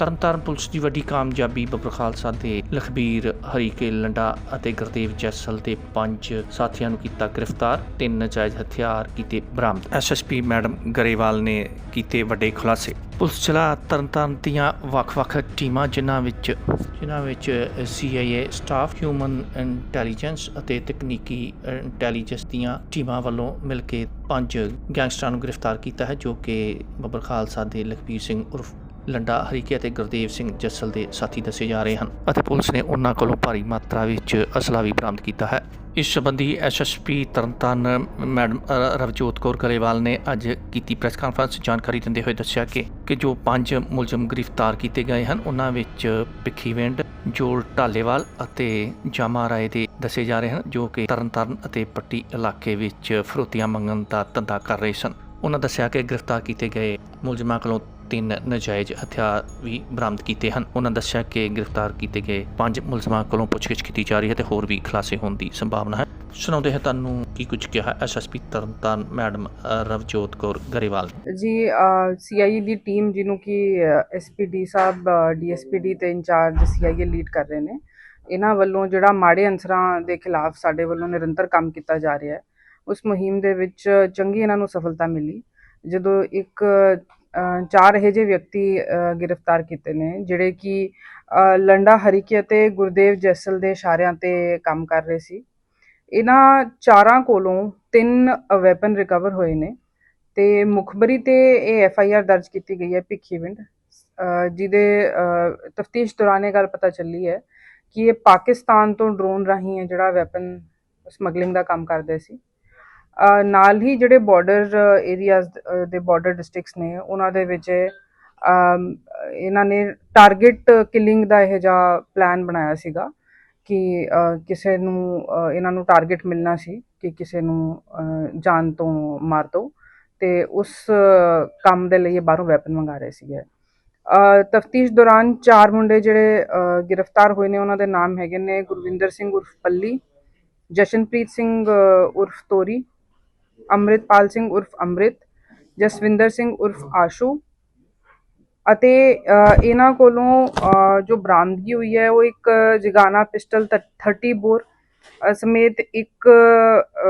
Tarn Taran police ਦੀ ਵੱਡੀ ਕਾਮਯਾਬੀ ਬੱਬਰ ਖਾਲਸਾ ਦੇ ਲਖਬੀਰ ਹਰੀਕੇ ਲੰਡਾ ਅਤੇ ਗੁਰਦੇਵ ਜੈਸਲ ਦੇ ਪੰਜ ਸਾਥੀਆਂ ਨੂੰ ਕੀਤਾ ਗ੍ਰਿਫਤਾਰ ਤਿੰਨ ਨਜਾਇਜ਼ ਹਥਿਆਰ ਕੀਤੇ ਬਰਾਮਦ। ਐਸਐਸਪੀ ਮੈਡਮ ਗਰੇਵਾਲ ਨੇ ਕੀਤੇ ਵੱਡੇ ਖੁਲਾਸੇ। ਪੁਲਿਸ ਚਲਾ ਤਰਨਤਾਰਨ ਦੀਆਂ ਵੱਖ-ਵੱਖ ਟੀਮਾਂ ਜਿਨ੍ਹਾਂ ਵਿੱਚ ਜਿਨ੍ਹਾਂ ਵਿੱਚ CIA ਸਟਾਫ ਹਿਊਮਨ ਇੰਟੈਲੀਜੈਂਸ ਅਤੇ ਤਕਨੀਕੀ ਇੰਟੈਲੀਜੈਂਸ ਦੀਆਂ ਟੀਮਾਂ ਵੱਲੋਂ ਮਿਲ ਕੇ ਪੰਜ ਗੈਂਗਸਟਰਾਂ ਨੂੰ ਗ੍ਰਿਫਤਾਰ ਕੀਤਾ ਹੈ ਜੋ ਕਿ ਬੱਬਰ ਖਾਲਸਾ ਦੇ ਲਖਬੀਰ ਸਿੰਘ ਉਰਫ ਲੰਡਾ, ਹਰੀਕੇ ਅਤੇ ਗੁਰਦੇਵ ਸਿੰਘ ਜੱਸਲ ਦੇ ਸਾਥੀ ਦੱਸੇ ਜਾ ਰਹੇ ਹਨ ਅਤੇ ਪੁਲਿਸ ਨੇ ਉਹਨਾਂ ਕੋਲੋਂ ਭਾਰੀ ਮਾਤਰਾ ਵਿੱਚ ਅਸਲਾ ਵੀ ਬਰਾਮਦ ਕੀਤਾ ਹੈ। ਇਸ ਸੰਬੰਧੀ ਐਸਐਸਪੀ ਤਰਨਤਾਰਨ ਮੈਡਮ ਰਵਜੋਤ ਕੌਰ ਗਰੇਵਾਲ ਨੇ ਅੱਜ ਕੀਤੀ ਪ੍ਰੈਸ ਕਾਨਫਰੰਸ ਜਾਣਕਾਰੀ ਦਿੰਦੇ ਹੋਏ ਦੱਸਿਆ ਕਿ ਕਿ ਜੋ ਪੰਜ ਮੁਲਜ਼ਮ ਗ੍ਰਿਫਤਾਰ ਕੀਤੇ ਗਏ ਹਨ, ਉਹਨਾਂ ਵਿੱਚ ਭਿੱਖੀਵਿੰਡ ਜੋਲ ਢਾਲੇਵਾਲ ਅਤੇ ਜਾਮਾ ਰਾਏ ਦੇ ਦੱਸੇ ਜਾ ਰਹੇ ਹਨ, ਜੋ ਕਿ ਤਰਨਤਾਰਨ ਅਤੇ ਪੱਟੀ ਇਲਾਕੇ ਵਿੱਚ ਫਰੋਤੀਆਂ ਮੰਗਣ ਦਾ ਧੰਦਾ ਕਰ ਰਹੇ ਸਨ। ਉਹਨਾਂ ਦੱਸਿਆ ਕਿ ਗ੍ਰਿਫਤਾਰ ਕੀਤੇ ਗਏ ਮੁਲਜ਼ਮਾਂ ਕੋਲੋਂ ਤਿੰਨ ਨਜਾਇਜ਼ ਹਥਿਆਰ ਵੀ ਬਰਾਮਦ ਕੀਤੇ ਹਨ। ਉਹਨਾਂ ਦੱਸਿਆ ਕਿ ਗ੍ਰਿਫਤਾਰ ਕੀਤੇ ਗਏ ਪੰਜ ਮੁਲਜ਼ਮਾਂ ਕੋਲੋਂ ਪੁੱਛਗਿੱਛ ਕੀਤੀ ਜਾ ਰਹੀ ਹੈ ਤੇ ਹੋਰ ਵੀ ਖੁਲਾਸੇ ਹੋਣ ਦੀ ਸੰਭਾਵਨਾ ਹੈ। ਸੁਣਾਉਂਦੇ ਹਾਂ ਤੁਹਾਨੂੰ ਕੀ ਕੁਝ ਕਿਹਾ ਐਸਐਸਪੀ ਤਰਨਤਾਰਨ ਮੈਡਮ ਅ, ਰਵਜੋਤ ਕੌਰ ਗਰੇਵਾਲ। ਨੇ। ਜੀ ਸੀਆਈਏ ਦੀ ਟੀਮ ਜਿਹਨੂੰ ਕਿ ਐਸਪੀਡੀ ਸਾਹਿਬ ਡੀਐਸਪੀਡੀ ਤੇ ਇੰਚਾਰਜ ਸੀਆਈਏ ਲੀਡ ਕਰ ਰਹੇ ਨੇ ਇਹਨਾਂ ਵੱਲੋਂ ਜਿਹੜਾ ਮਾੜੇ ਅਨਸਰਾਂ ਦੇ ਖਿਲਾਫ ਸਾਡੇ ਵੱਲੋਂ ਨਿਰੰਤਰ ਕੰਮ ਕੀਤਾ ਜਾ ਰਿਹਾ ਹੈ ਉਸ ਮੁਹਿੰਮ ਦੇ ਵਿੱਚ ਚੰਗੀ ਇਹਨਾਂ ਨੂੰ ਸਫਲਤਾ ਮਿਲੀ। ਜਦੋਂ ਇੱਕ ਚਾਰ ਇਹੋ ਜਿਹੇ ਵਿਅਕਤੀ ਗ੍ਰਿਫਤਾਰ ਕੀਤੇ ਨੇ, ਜਿਹੜੇ ਕਿ ਲੰਡਾ ਹਰੀਕੇ ਅਤੇ ਗੁਰਦੇਵ ਜੈਸਲ ਦੇ ਇਸ਼ਾਰਿਆਂ ਤੇ ਕੰਮ ਕਰ ਰਹੇ ਸੀ। ਇਹਨਾਂ ਚਾਰਾਂ ਕੋਲੋਂ ਤਿੰਨ ਵੈਪਨ ਰਿਕਵਰ ਹੋਏ ਨੇ ਤੇ ਮੁਖਬਰੀ ਤੇ ਇਹ ਐਫ ਆਈ ਆਰ ਦਰਜ ਕੀਤੀ ਗਈ ਹੈ ਭਿੱਖੀਵਿੰਡ ਅਹ, ਜਿਹਦੇ ਤਫਤੀਸ਼ ਦੌਰਾਨ ਇਹ ਗੱਲ ਪਤਾ ਚੱਲੀ ਹੈ ਕਿ ਇਹ ਪਾਕਿਸਤਾਨ ਤੋਂ ਡਰੋਨ ਰਾਹੀਂ ਜਿਹੜਾ ਵੈਪਨ ਸਮਗਲਿੰਗ ਦਾ ਕੰਮ ਕਰਦੇ ਸੀ। ਨਾਲ ਹੀ ਜਿਹੜੇ ਬਾਰਡਰ ਏਰੀਆਜ਼ ਦੇ ਬਾਰਡਰ ਡਿਸਟ੍ਰਿਕਟਸ ਨੇ ਉਹਨਾਂ ਦੇ ਵਿੱਚ ਇਹਨਾਂ ਨੇ ਟਾਰਗੇਟ ਕਿਲਿੰਗ ਦਾ ਇਹ ਜਿਹਾ ਪਲਾਨ ਬਣਾਇਆ ਸੀਗਾ ਕਿ ਕਿਸੇ ਨੂੰ ਇਹਨਾਂ ਨੂੰ ਟਾਰਗੇਟ ਮਿਲਣਾ ਸੀ ਕਿ ਕਿਸੇ ਨੂੰ ਅਹ, ਜਾਨ ਤੋਂ ਮਾਰ ਦੋ ਤੇ ਉਸ ਕੰਮ ਦੇ ਲਈ ਇਹ ਬਾਹਰੋਂ ਵੈਪਨ ਮੰਗਾ ਰਹੇ ਸੀਗੇ। ਤਫਤੀਸ਼ ਦੌਰਾਨ ਚਾਰ ਮੁੰਡੇ ਜਿਹੜੇ ਗ੍ਰਿਫਤਾਰ ਹੋਏ ਨੇ ਉਹਨਾਂ ਦੇ ਨਾਮ ਹੈਗੇ ਨੇ ਗੁਰਵਿੰਦਰ ਸਿੰਘ ਉਰਫ ਪੱਲੀ ਜਸ਼ਨਪ੍ਰੀਤ ਸਿੰਘ ਉਰਫ ਤੋਰੀ ਅੰਮ੍ਰਿਤਪਾਲ ਸਿੰਘ ਉਰਫ ਅੰਮ੍ਰਿਤ, ਜਸਵਿੰਦਰ ਸਿੰਘ ਉਰਫ ਆਸ਼ੂ ਅਤੇ ਇਹਨਾਂ ਕੋਲੋਂ ਜੋ ਬਰਾਮਦਗੀ ਹੋਈ ਹੈ, ਉਹ ਇੱਕ ਜਗਾਨਾ ਪਿਸਟਲ 30 ਬੋਰ ਸਮੇਤ ਇੱਕ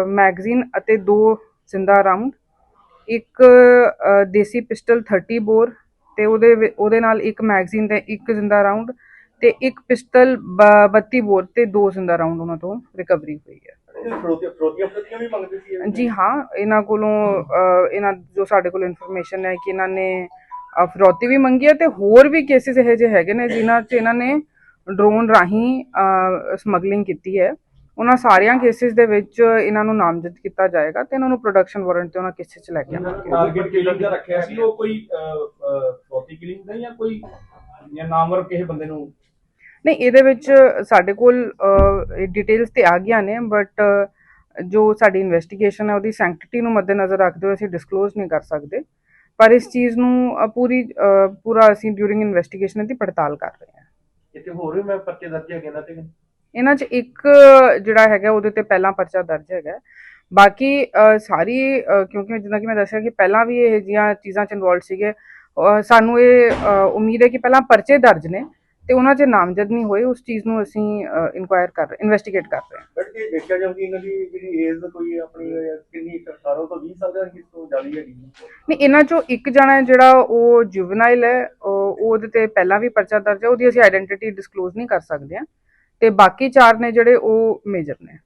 ਮੈਗਜ਼ੀਨ ਅਤੇ ਦੋ ਜ਼ਿੰਦਾ ਰਾਉਂਡ ਇੱਕ ਦੇਸੀ ਪਿਸਟਲ 30 ਬੋਰ ਤੇ ਉਹਦੇ ਵਿ- ਉਹਦੇ ਨਾਲ ਇੱਕ ਮੈਗਜ਼ੀਨ ਤੇ ਇੱਕ ਜ਼ਿੰਦਾ ਰਾਉਂਡ ਤੇ ਇੱਕ ਪਿਸਟਲ 32 ਬੋਰ ਤੇ ਦੋ ਜ਼ਿੰਦਾ ਰਾਉਂਡ ਉਹਨਾਂ ਤੋਂ ਰਿਕਵਰੀ ਹੋਈ ਹੈ। ਜੀ ਹਾਂ ਇਹਨਾਂ ਕੋਲੋਂ ਇਹਨਾਂ ਜੋ ਸਾਡੇ ਕੋਲ ਇਨਫੋਰਮੇਸ਼ਨ ਹੈ ਕਿ ਇਹਨਾਂ ਨੇ ਫਿਰੌਤੀ ਵੀ ਮੰਗੀ ਹੈ ਤੇ ਹੋਰ ਵੀ ਕੇਸਿਸ ਇਹੋ ਜਿਹੇ ਹੈਗੇ ਨੇ ਜਿਨ੍ਹਾਂ 'ਚ ਇਹਨਾਂ ਨੇ ਡਰੋਨ ਰਾਹੀਂ ਸਮਗਲਿੰਗ ਕੀਤੀ ਹੈ। ਉਹਨਾਂ ਸਾਰੀਆਂ ਕੇਸਿਸ ਦੇ ਵਿੱਚ ਇਹਨਾਂ ਨੂੰ ਨਾਮਜ਼ਦ ਕੀਤਾ ਜਾਏਗਾ ਤੇ ਇਹਨਾਂ ਨੂੰ ਪ੍ਰੋਡਕਸ਼ਨ ਵਾਰੰਟ ਤੇ ਉਹਨਾਂ ਕੇਸਿਸ 'ਚ ਲੈ ਕੇ ਆਵਾਂਗੇ। ਟਾਰਗੇਟ ਕਿਲਿੰਗ ਦਾ ਰੱਖਿਆ ਸੀ? ਉਹ ਕੋਈ ਫਰੋਤੀ ਕਿਲਿੰਗ ਦਾ ਜਾਂ ਕੋਈ ਜਾਂ ਨਾਮਵਰ ਕਿਸੇ ਬੰਦੇ ਨੂੰ ਨਹੀਂ ਇਹਦੇ ਵਿੱਚ ਸਾਡੇ ਕੋਲ ਡਿਟੇਲਸ ਤੇ ਆ ਗਈਆਂ ਨੇ ਬਟ ਜੋ ਸਾਡੀ ਇਨਵੈਸਟੀਗੇਸ਼ਨ ਹੈ ਉਹਦੀ ਸੈਂਕਟਿਟੀ ਨੂੰ ਮੱਦੇਨਜ਼ਰ ਰੱਖਦੇ ਹੋਏ ਅਸੀਂ ਡਿਸਕਲੋਜ਼ ਨਹੀਂ ਕਰ ਸਕਦੇ। ਪਰ ਇਸ ਚੀਜ਼ ਨੂੰ ਪੂਰੀ ਪੂਰਾ ਅਸੀਂ ਡਿਊਰਿੰਗ ਇਨਵੈਸਟੀਗੇਸ਼ਨ ਦੀ ਪੜਤਾਲ ਕਰ ਰਹੇ ਹਾਂ। ਇੱਥੇ ਹੋਰ ਵੀ ਮੈਂ ਪਰਚੇ ਦਰਜ ਹੈਗੇ ਨਾ ਤੇ ਇਹਨਾਂ 'ਚ ਇੱਕ ਜਿਹੜਾ ਹੈਗਾ ਉਹਦੇ ਤੇ ਪਹਿਲਾਂ ਪਰਚਾ ਦਰਜ ਹੈਗਾ। ਬਾਕੀ ਸਾਰੀ ਕਿਉਂਕਿ ਜਿੱਦਾਂ ਕਿ ਮੈਂ ਦੱਸਿਆ ਕਿ ਪਹਿਲਾਂ ਵੀ ਇਹ ਜਿਹੀਆਂ ਚੀਜ਼ਾਂ 'ਚ ਇਨਵੋਲਡ ਸੀਗੇ ਸਾਨੂੰ ਇਹ ਉਮੀਦ ਹੈ ਕਿ ਪਹਿਲਾਂ ਪਰਚੇ ਦਰਜ ਨੇ। ਤੇ ਉਹਨਾਂ 'ਚ ਨਾਮਜ਼ਦ ਨਹੀਂ ਹੋਏ ਉਸ ਚੀਜ਼ ਨੂੰ ਅਸੀਂ ਇਨਕੁਆਇਰ ਕਰ ਰਹੇ ਇਨਵੈਸਟੀਗੇਟ ਕਰ ਰਹੇ ਹਾਂ। ਬਟ ਇਹ ਦੇਖਿਆ ਜਾਵੇ ਕਿ ਇਹਨਾਂ ਦੀ ਜਿਹੜੀ ਏਜ ਕੋਈ ਆਪਣੀ ਕਿੰਨੀ 18 ਤੋਂ 20 ਸਾਲ ਦਾ ਕਿਸ ਤੋਂ ਜ਼ਿਆਦਾ ਹੈਗੀ ਨਹੀਂ ਇਹਨਾਂ 'ਚੋਂ ਇੱਕ ਜਣਾ ਹੈ ਜਿਹੜਾ ਉਹ ਜੁਵਨਾਈਲ ਹੈ ਉਹ ਉਹਦੇ ਤੇ ਪਹਿਲਾਂ ਵੀ ਪਰਚਾ ਦਰਜ ਹੈ ਉਹਦੀ ਅਸੀਂ ਆਇਡੈਂਟੀਟੀ ਡਿਸਕਲੋਜ਼ ਨਹੀਂ ਕਰ ਸਕਦੇ ਹਾਂ। ਤੇ ਬਾਕੀ ਚਾਰ ਨੇ ਜਿਹੜੇ ਉਹ ਮੇਜਰ ਨੇ।